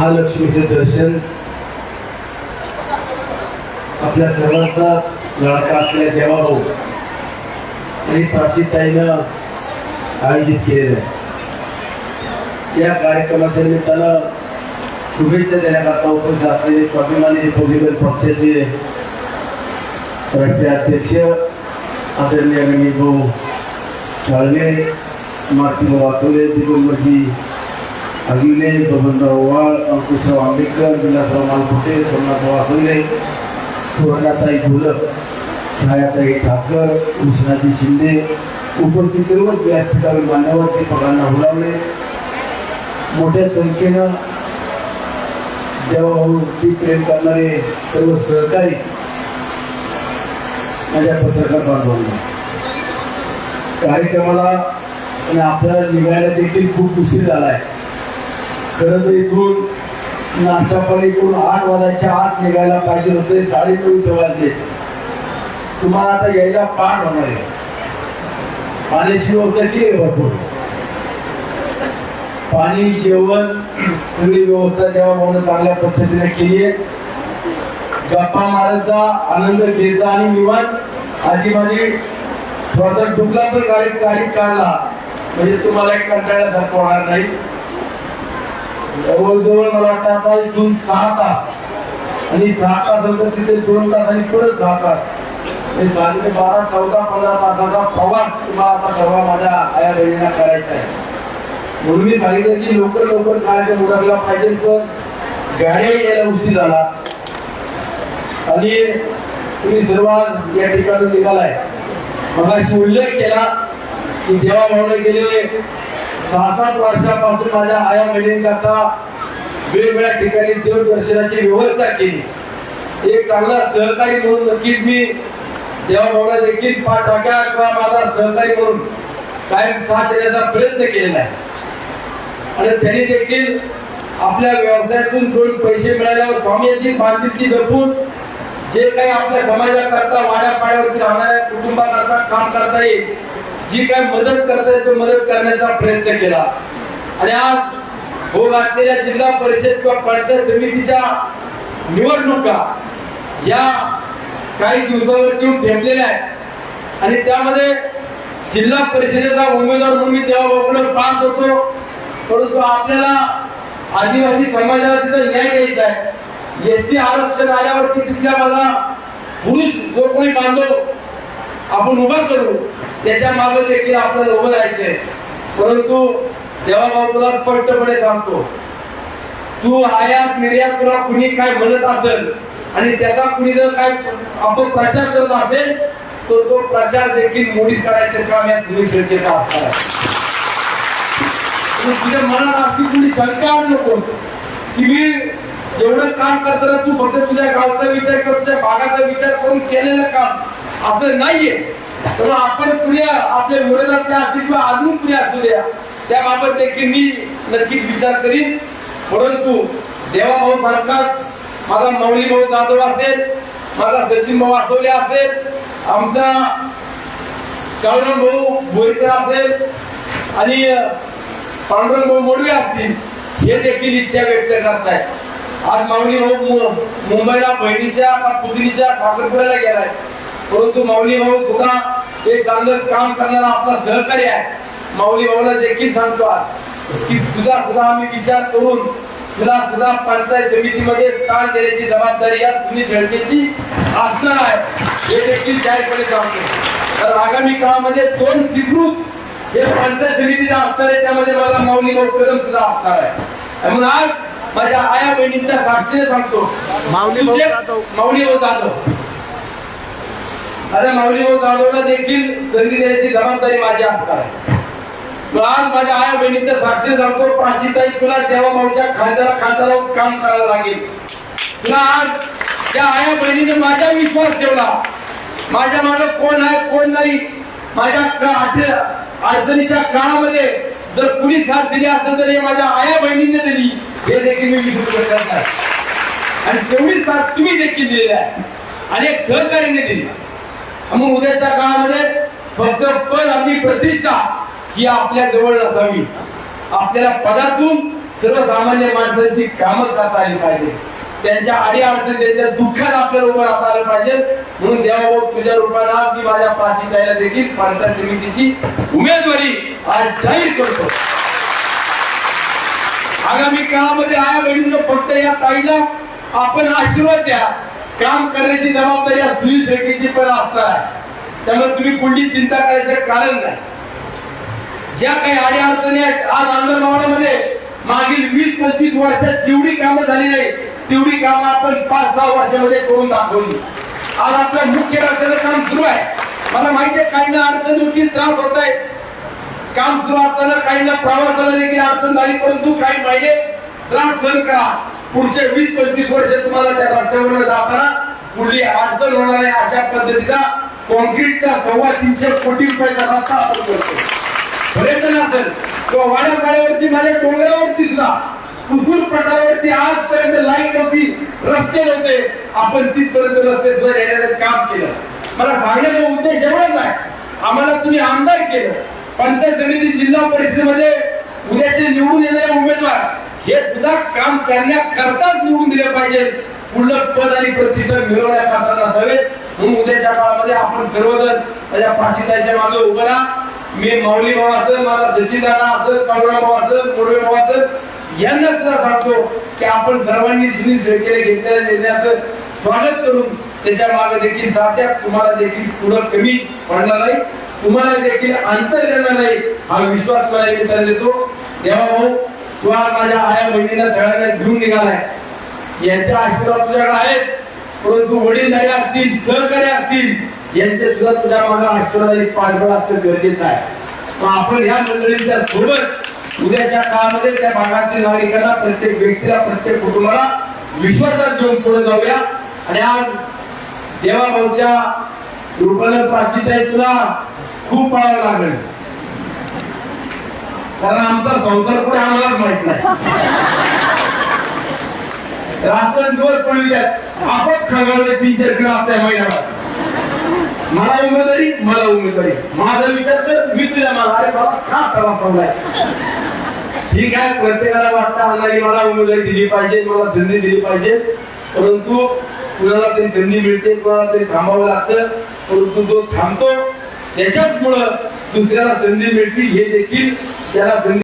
महालक्ष्मीचे दर्शन आपल्या सर्वांचा लाडका असलेल्या देवाभाऊ आणि प्राचीताईनं आयोजित केलेलं आहे. या कार्यक्रमाच्या निमित्तानं शुभेच्छा देण्याकरता उपस्थित असलेले स्वाभिमानी रिपब्लिकन पक्षाचे राष्ट्रीय अध्यक्ष आदरणीय गणेश भाऊ शाळणे मारुतीभाऊ वातोले दिगंबरजी हगिले बबनराव वाळ अंकुशराव आंबेडकर विलासराव मालपुटे सोमनाथराव आसोले सुवर्णाताई घोलक छायाताई ठाकर कृष्णाजी शिंदे उपस्थित सर्व व्यासपीठावर मान्यवर दीपकांना हुलावले मोठ्या संख्येनं देवाभाऊची प्रेम करणारे सर्व सहकारी माझ्या पत्रकार बांधवांना कार्यक्रमाला आणि आपल्याला निघायला देखील खूप उशीर झाला आहे खरं तर इथून नाश्ता पाणी आठ वाजायच्या आत निघायला पाहिजे होते साडेनऊ ठेवायचे तुम्हाला आता यायला पाठ होणार आहे. पाण्याची व्यवस्था केली भरपूर. पाणी जेवण सगळी व्यवस्था जेव्हा म्हणून चांगल्या पद्धतीने केली आहे. गप्पा मारायचा आनंद घ्यायचा आणि निवांत आजी माझी थोडासा डुबला तर गाडीत गाडीत काढला. म्हणजे तुम्हाला एक कंटाळ्यासारखं होणार नाही. जवळजवळ मला वाटतं आता इथून सहा तास. आणि सहा तास होतं तिथे दोन तास आणि परत सहा तास. हे साडे बारा चौदा पंधरा तासाचा प्रवास तुम्हाला आता सर्व माझ्या आया बहिणींना करायचा आहे. म्हणून मी सांगितलं की लवकर लवकर कार्यक्रम मुलाला पाहिजे पण गाड्या यायला उशीर झाला. आणि तुम्ही सर्व या ठिकाणी निघालाय. मगाशी उल्लेख केला की देवा भावने गेले सहा सात वर्षापासून माझ्या आया बहिणींकरता वेगवेगळ्या ठिकाणी देवदर्शनाची व्यवस्था केली. एक चांगला सहकारी म्हणून नक्कीच मी देवाभावना देखील पाच टाक्या किंवा माझा सहकारी म्हणून कायम साथ देण्याचा प्रयत्न केलेला आहे. आणि त्यांनी देखील आपल्या व्यवसायातून दोन पैसे मिळाल्यावर स्वामीची बांधिलकी जपून जे काही आपल्या समाजाकरता वाड्या पाड्यावरती राहणाऱ्या कुटुंबाकरता काम करता येईल जी काय मदत करता येईल तो मदत करण्याचा प्रयत्न केला. आणि आज हो घातलेल्या जिल्हा परिषद किंवा पंचायत समितीच्या निवडणुका या काही दिवसावर येऊन ठेवलेल्या आहेत. आणि त्यामध्ये जिल्हा परिषदेचा उमेदवार म्हणून मी तेव्हा बघून पाहत होतो. परंतु आपल्याला आदिवासी समाजाला तिथं न्याय द्यायचा आहे. एस टी आरक्षण आल्यावरती तिथल्या माझा पुरुष जो कोणी बांधव आपण उभा करू. त्याच्यामागे देखील आपल्याला उभं राहायचंय. परंतु देवाभाऊ तुला स्पष्टपणे सांगतो तू आयात निर्यात तुला कुणी काय म्हणत असेल आणि त्याचा कुणी जर काय आपण प्रचार करत असेल तर तो प्रचार देखील मोडीत काढायचं काम या तुम्ही शंकेचा असणार आहे तुझ्या मनात अशी कुणी शंका नको. की मी जेवढं काम करताना तू फक्त तुझ्या गावचा विचार कर तुझ्या भागाचा विचार करून केलेलं काम असं नाहीये. तर आपण पुण्या आपल्या विरोधात त्या असतील किंवा अजून पुण्या असू द्या त्याबाबत देखील मी नक्कीच विचार करीन. परंतु देवाभाऊ सांगतात माझा मौली भाऊ जाधव असेल माझा सचिन भाऊ आठवले असेल आमचा काळूराम भाऊ बोईकर असेल आणि पांडुरंग भाऊ मोडवे असतील हे देखील इच्छा व्यक्त करत आहेत. आज माऊली भाऊ मुंबईला बहिणीच्या पुतणीच्या ठाकरपुऱ्याला गेलाय. परंतु माऊली भाऊ सुद्धा एक चांगलं काम करणारा आपला सहकारी आहे. माऊली भाऊला देखील सांगतो आज की तुझा सुद्धा आम्ही विचार करून तुला सुद्धा पंचायत समितीमध्ये स्थान देण्याची जबाबदारी या तुम्ही शेळकेची असणार आहे. हे देखील जाहीरपणे सांगतो. तर आगामी काळामध्ये दोन स्वीकृत हे पंचायत समितीचा असणार आहे त्यामध्ये मला माऊली भाऊ कदम सुद्धा असणार आहे. म्हणून आज माझ्या आया बहिणींच्या साक्षीने सांगतो माऊली. माऊली भाऊ जाधव. आता माऊली भाऊ जाधवला देखील संधी देण्याची जबाबदारी माझ्या असणार आहे. मग आज माझ्या आया बहिणीच्या साक्षी सांगतो प्राचीताई तुला देवा माऊच्या खांद्याला खांद्याला काम करायला लागेल. तुला आज त्या आया बहिणीने माझा विश्वास ठेवला. माझ्या मागे कोण आहे कोण नाही माझ्या का- अडचणीच्या काळामध्ये जर कुणी साथ दिली असेल तर हे माझ्या आया बहिणीने दिली. हे देखील मी विसरू शकत नाही. आणि तेवढी साथ तुम्ही देखील दिलेली आहे. आणि एक सहकार्याने दिली. मग उद्याच्या काळामध्ये फक्त पद आणि प्रतिष्ठा ही आपल्या जवळ नसावी आपल्याला पदातून सर्वसामान्य माणसांची कामं करता आली पाहिजे. त्यांच्या आडी अडचणी त्यांच्या दुःखात आपल्या उभं राहता आलं पाहिजे. म्हणून देवा तुझ्या रूपाला मी माझ्या प्राचीताईला देखील पंचायत समितीची उमेदवारी आज जाहीर करतो. आगामी काळामध्ये आया बहिणीनं फक्त या ताईला आपण आशीर्वाद द्या. काम करण्याची जबाबदारी या सुनील शेट्टीची पण असणार आहे. त्यामुळे तुम्ही कुठली चिंता करायचं कारण नाही. ज्या काही आड्या अडचणी आहेत आज अंगणवाड्यामध्ये मागील वीस पंचवीस वर्षात जेवढी कामं झाली नाही तेवढी कामं आपण पाच दहा वर्षामध्ये करून दाखवली. आज आपलं मुख्य रस्त्याचं काम सुरू आहे. मला माहिती आहे काहींना अडचणी होती त्रास होत आहे काम सुरू असताना काहींना प्रवासाला देखील अडचण झाली परंतु काही पाहिजे त्रास सहन करा. पुढचे वीस पंचवीस वर्ष तुम्हाला त्या रस्त्यावर जाताना पुढली अडचण होणार आहे अशा पद्धतीचा कॉन्क्रीटचा सव्वा तीनशे कोटी रुपयाचा रस्ता आपण करतो प्रयत्न असेल किंवा वाड्यापाड्यावरती माझ्या डोंगरावरती सुद्धा कुसूर पटावरती आजपर्यंत लाइट नव्हती रस्ते नव्हते. आपण तिथपर्यंत रस्ते सुद्धा येण्याचं काम केलं. मला सांगण्याचा उद्देश एवढाच आहे. आम्हाला तुम्ही आमदार केलं. पंचायत समिती जिल्हा परिषदेमध्ये उद्याचे निवडून येणारे उमेदवार हे सुद्धा काम करण्याकरताच निवडून दिले पाहिजेत पुढलं पद आणि प्रतिष्ठा मिळवण्या मिळवण्याकरता नसावे म्हणून उद्याच्या काळामध्ये आपण सर्वजण त्याच्या पाठीताच्या मागे उभं राहा. मी माऊली भाऊ असेल माझा सचिन दादा असेल काळुरा भाऊ असेल मुरवे भाऊ असेल यांना सुद्धा सांगतो की आपण सर्वांनी सुनील शेळकेने घेतलेल्या निर्णयाचं स्वागत करून त्याच्यामागे देखील साध्यात तुम्हाला देखील पुढं कमी पडणार नाही. तुम्हाला देखील अंतर देणार नाही. हा विश्वास मला मी देतो. देवा भाऊ तू आज माझ्या आया बहिणीला सगळ्यांना घेऊन निघालाय. यांच्या आशीर्वाद तुझ्याकडे आहेत. परंतु वडील नाही असतील सहकारी असतील यांचे सुद्धा तुझ्या मला आशीर्वाद पाठबळ असणं गरजेचं आहे. मग आपण ह्या मंडळींच्या सोबत उद्याच्या काळामध्ये त्या भागातील नागरिकांना प्रत्येक व्यक्तीला प्रत्येक कुटुंबाला विश्वासात घेऊन पुढे जाऊया. आणि आज देवाभाऊच्या रूपानं प्राचीत आहे तुला खूप पळावं लागेल. कारण आमचा संसार पुढे आम्हालाच माहीत नाही. रात्रंदिवस विचार. आपण खंगावले तीन चार किलो असताय महिन्याभर मला उमेदवारी मला उमेदवारी. माझा विचार तर मी तुझ्या मला अरे बाबा का करा पावलाय ठीक आहे प्रत्येकाला वाटतं आम्हाला मला उमेदवारी दिली पाहिजे मला संधी दिली पाहिजे. परंतु कुणाला तरी संधी मिळते कुणाला तरी थांबावं लागतं. परंतु जो थांबतो त्याच्याच मुळे दुसऱ्याला संधी मिळते हे देखील त्याला संधी